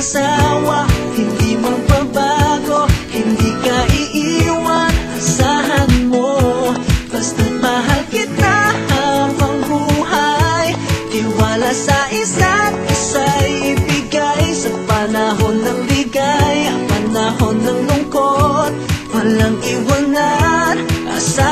asawa Hindi magbabago, hindi ka iiwan Asahan mo, basta't mahal kita habang buhay Tiwala sa isa't isa'y ibigay Sa panahon ng bigay, ang panahon ng lungkot. Walang iwanan, asahan